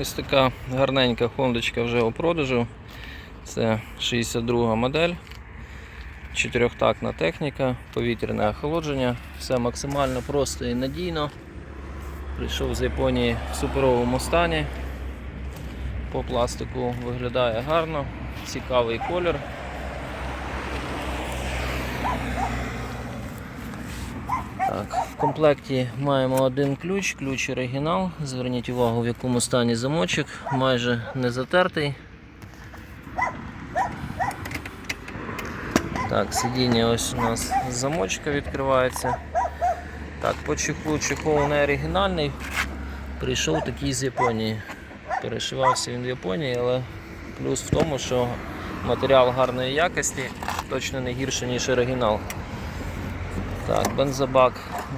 Ось така гарненька хондочка вже у продажу. Це 62 модель. чотирьохтакна техніка, повітряне охолодження. Все максимально просто і надійно. Прийшов з Японії в суперовому стані. По пластику виглядає гарно, цікавий колір. Так, в комплекті маємо один ключ, ключ оригінал. Зверніть увагу, в якому стані замочок, майже не затертий. Так, сидіння ось у нас замочка відкривається. Так, по чехлу чехол не оригінальний. Прийшов такий з Японії. Перешивався він в Японії, але плюс в тому, що матеріал гарної якості, точно не гірше, ніж оригінал. Так, бензобак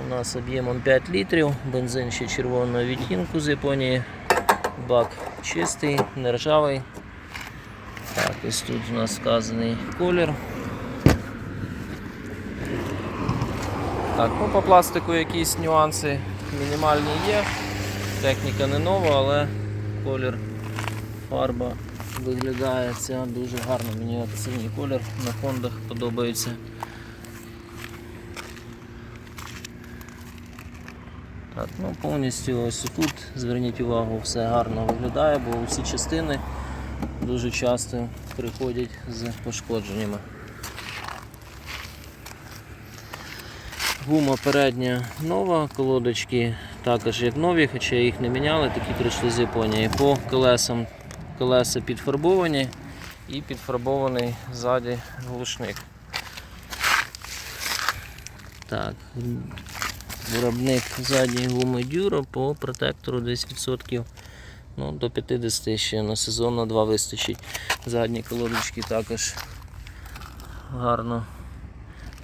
у нас об'ємом 5 літрів, бензин ще червоного відтінку з Японії. Бак чистий, не ржавий. Так, ось тут у нас вказаний колір. Так, ну по пластику якісь нюанси мінімальні є. Техніка не нова, але колір фарба виглядає ця дуже гарно. Мені синій колір на фондах подобається. Ну повністю ось тут, зверніть увагу, все гарно виглядає, бо всі частини дуже часто приходять з пошкодженнями. Гума передня нова, колодочки також як нові, хоча їх не міняли, такі прийшли з Японії. По колесам колеса підфарбовані і підфарбований ззаді глушник. Так, виробник задньої гуми Дюро по протектору десь відсотків ну, до 50 ще на сезон на 2 вистачить. Задні колодочки також гарно,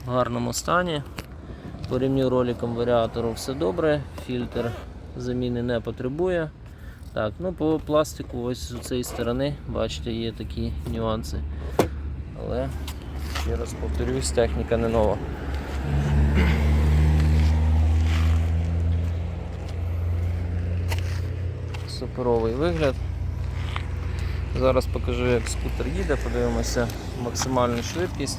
в гарному стані. По ремню роликом варіатору все добре, фільтр заміни не потребує. Так, ну по пластику ось з цієї сторони, бачите, є такі нюанси. Але ще раз повторюсь, техніка не нова. Суперовий вигляд. Зараз покажу, як скутер їде, подивимося максимальну швидкість.